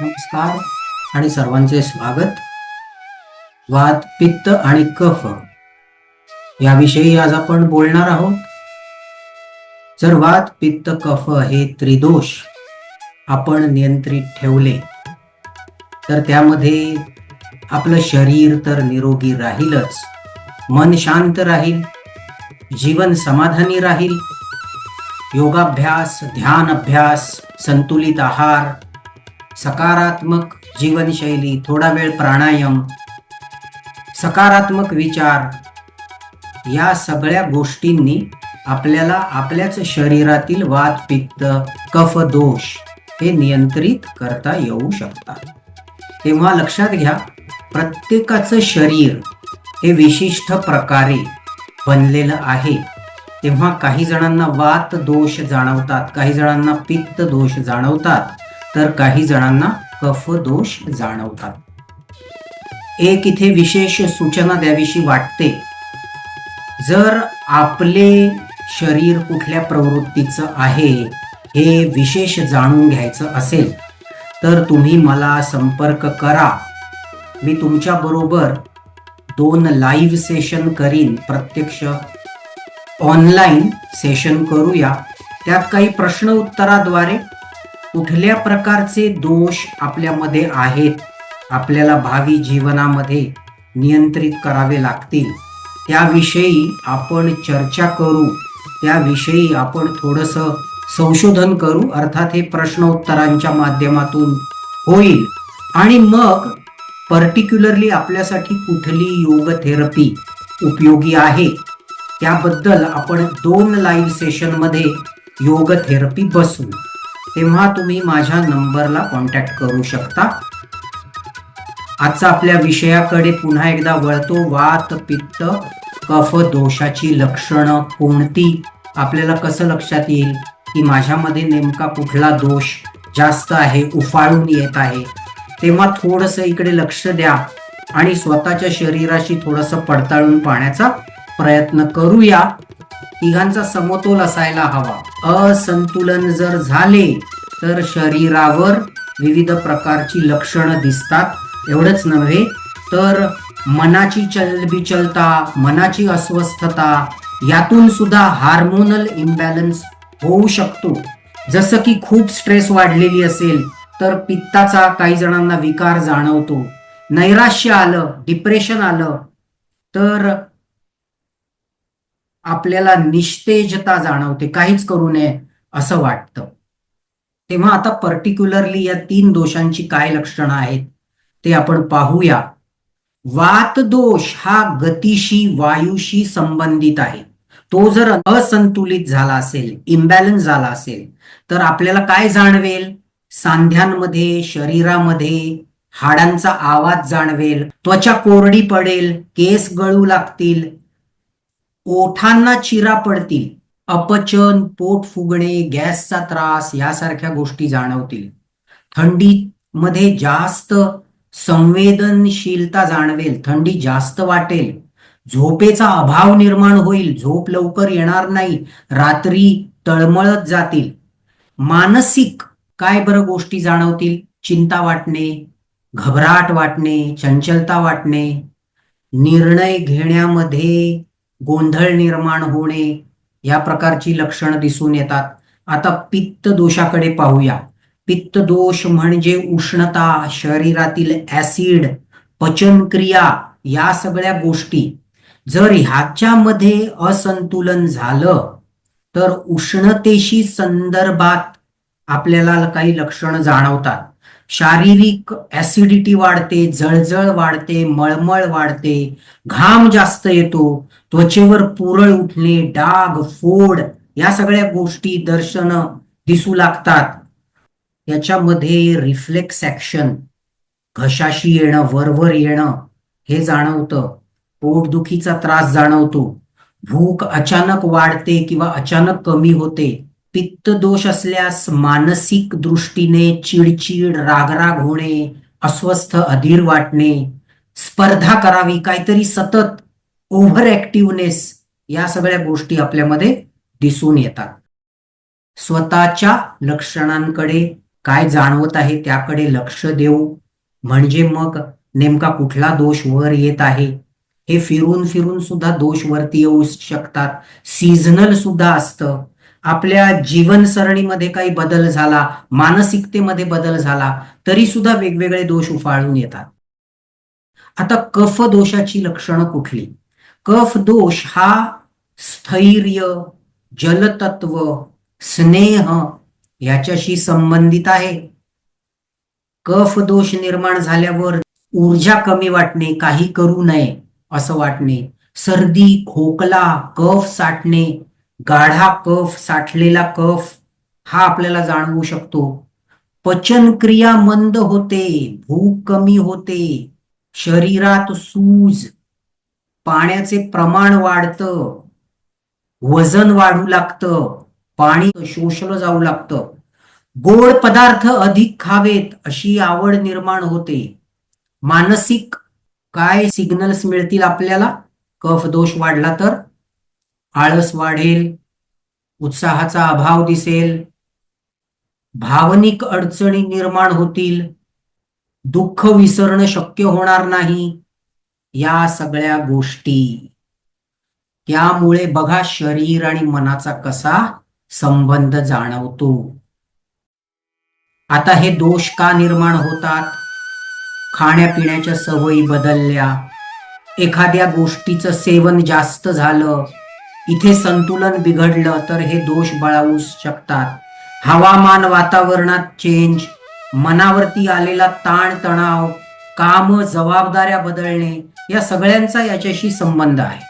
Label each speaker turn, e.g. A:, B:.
A: नमस्कार आणि सर्वांचे स्वागत. वात पित्त आणि कफ याविषयी आज आपण बोलणार आहोत. जर वात पित्त कफ हे त्रिदोष आपण नियंत्रित ठेवले तर त्यामध्ये आपलं शरीर तर निरोगी राहीलच मन शांत राहील जीवन समाधानी राहील योगाभ्यास ध्यान अभ्यास संतुलित आहार सकारात्मक जीवनशैली थोडा वेळ प्राणायाम सकारात्मक विचार या सगळ्या गोष्टींनी आपल्याला आपल्याच शरीरातील वात पित्त कफ दोष हे नियंत्रित करता येऊ शकतात. तेव्हा लक्षात घ्या प्रत्येकाचं शरीर हे विशिष्ट प्रकारे बनलेलं आहे. तेव्हा काही जणांना वात दोष जाणवतात काही जणांना पित्त दोष जाणवतात. तर काही जणांना कफ दोष जाणवतात. एक इथे विशेष सूचना द्यावीशी वाटते. जर आपले शरीर कुठल्या प्रवृत्तीचं आहे हे विशेष जाणून घ्यायचं असेल तर तुम्ही मला संपर्क करा. मी तुमच्याबरोबर दोन लाईव्ह सेशन करीन. प्रत्यक्ष ऑनलाईन सेशन करूया. त्यात काही प्रश्न उत्तराद्वारे कुठल्या प्रकारचे दोष आपल्यामध्ये आहेत आपल्याला भावी जीवनामध्ये नियंत्रित करावे लागतील त्याविषयी आपण चर्चा करू त्याविषयी आपण थोडंसं संशोधन करू अर्थात हे प्रश्न उत्तरांच्या माध्यमातून होईल. आणि मग पर्टिक्युलरली आपल्यासाठी कुठली योग थेरपी उपयोगी आहे त्याबद्दल आपण दोन लाईव्ह सेशनमध्ये योग थेरपी बसू. तेव्हा तुम्ही माझ्या नंबरला कॉन्टॅक्ट करू शकता. आजचा आपल्या विषयाकडे पुन्हा एकदा वळतो. वात पित्त कफ दोषाची लक्षणं कोणती? आपल्याला कसं लक्षात येईल? की माझ्यामध्ये नेमका कुठला दोष जास्त आहे उफाळून येत आहे? तेव्हा थोडंसं इकडे लक्ष द्या आणि स्वतःच्या शरीराशी थोडंसं पडताळून पाहण्याचा प्रयत्न करूया. तिघांचा समतोल असायला हवा. असंतुलन जर झाले तर शरीरावर विविध प्रकारची लक्षणं दिसतात. एवढंच नव्हे तर मनाची चलबिचलता मनाची अस्वस्थता यातून सुद्धा हार्मोनल इम्बॅलन्स होऊ शकतो. जसं की खूप स्ट्रेस वाढलेली असेल तर पित्ताचा काही जणांना विकार जाणवतो. नैराश्य आलं डिप्रेशन आलं तर आपल्याला निस्तेजता जाणवते. काहीच करू नये असं वाटतं. तेव्हा आता पर्टिक्युलरली या तीन दोषांची काय लक्षणं आहेत ते आपण पाहूया. वात दोष हा गतीशी वायूशी संबंधित आहे. तो जर असंतुलित झाला असेल इम्बॅलन्स झाला असेल तर आपल्याला काय जाणवेल? सांध्यांमध्ये शरीरामध्ये हाडांचा आवाज जाणवेल त्वचा कोरडी पडेल केस गळू लागतील ओठांना चिरा पडतील अपचन पोट फुगणे गॅसचा त्रास यासारख्या गोष्टी जाणवतील. थंडीमध्ये जास्त संवेदनशीलता जाणवेल थंडी जास्त वाटेल. झोपेचा अभाव निर्माण होईल झोप लवकर येणार नाही रात्री तळमळत जातील. मानसिक काय बरं गोष्टी जाणवतील? चिंता वाटणे घबराट वाटणे चंचलता वाटणे. निर्णय घेण्यामध्ये गोंधळ निर्माण होणे या प्रकारची लक्षणं दिसून येतात. आता पित्त दोषाकडे पाहूया. पित्त दोष म्हणजे उष्णता शरीरातील ऍसिड पचनक्रिया या सगळ्या गोष्टी. जर ह्याच्यामध्ये असंतुलन झालं तर उष्णतेशी संदर्भात आपल्याला काही लक्षणं जाणवतात. शारीरिक ऍसिडिटी वाढते जळजळ वाढते मळमळ वाढते घाम जास्त येतो त्वचेवर पुरळ उठणे डाग फोड या सगळ्या गोष्टी दर्शन दिसू लागतात. याच्यामध्ये रिफ्लेक्स ऍक्शन घशाशी येणं वरवर येणं हे जाणवतं. पोटदुखीचा त्रास जाणवतो. भूक अचानक वाढते किंवा अचानक कमी होते. पित्त दोष असल्यास मानसिक दृष्टीने चिडचिड रागराग होणे अस्वस्थ अधीर वाटणे स्पर्धा करावी काहीतरी सतत ओव्हर ऍक्टिव्हनेस या सगळ्या गोष्टी आपल्यामध्ये दिसून येतात. स्वतःच्या लक्षणांकडे काय जाणवत आहे त्याकडे लक्ष देऊ. म्हणजे मग नेमका कुठला दोष वर येत आहे? हे फिरून फिरून सुद्धा दोष वरती येऊ शकतात. सीझनल सुद्धा असतं. आपल्या जीवनसरणीमध्ये काही बदल झाला मानसिकतेमध्ये बदल झाला तरी सुद्धा वेगवेगळे दोष उफाळून येतात. आता कफ दोषाची लक्षणं कुठली? कफ दोष हा स्थैर्य जलतत्व स्नेह याच्याशी संबंधित आहे. कफ दोष निर्माण झाल्यावर ऊर्जा कमी वाटणे काही करू नये असं वाटणे. सर्दी खोकला कफ साठणे गाढा कफ साठलेला कफ हा आपल्याला जाणवू शकतो. पचनक्रिया मंद होते भूक कमी होते शरीरात सूज पाण्याचे प्रमाण वाढतं वजन वाढू लागतं पाणी शोषलं जाऊ लागतं. गोड पदार्थ अधिक खावेत अशी आवड निर्माण होते. मानसिक काय सिग्नल्स मिळतील आपल्याला? कफ दोष वाढला तर? आळस वाढेल उत्साहाचा अभाव दिसेल भावनिक अडचणी निर्माण होतील दुःख विसरणं शक्य होणार नाही या सगळ्या गोष्टी. त्यामुळे बघा शरीर आणि मनाचा कसा संबंध जाणवतो. आता हे दोष का निर्माण होतात? खाण्यापिण्याच्या सवयी बदलल्या. एखाद्या गोष्टीचं सेवन जास्त झालं इथे संतुलन बिघडलं तर हे दोष बळावू शकतात. हवामान वातावरणात चेंज मनावरती आलेला ताण तणाव काम जबाबदाऱ्या बदलणे या सगळ्यांचा याच्याशी संबंध आहे.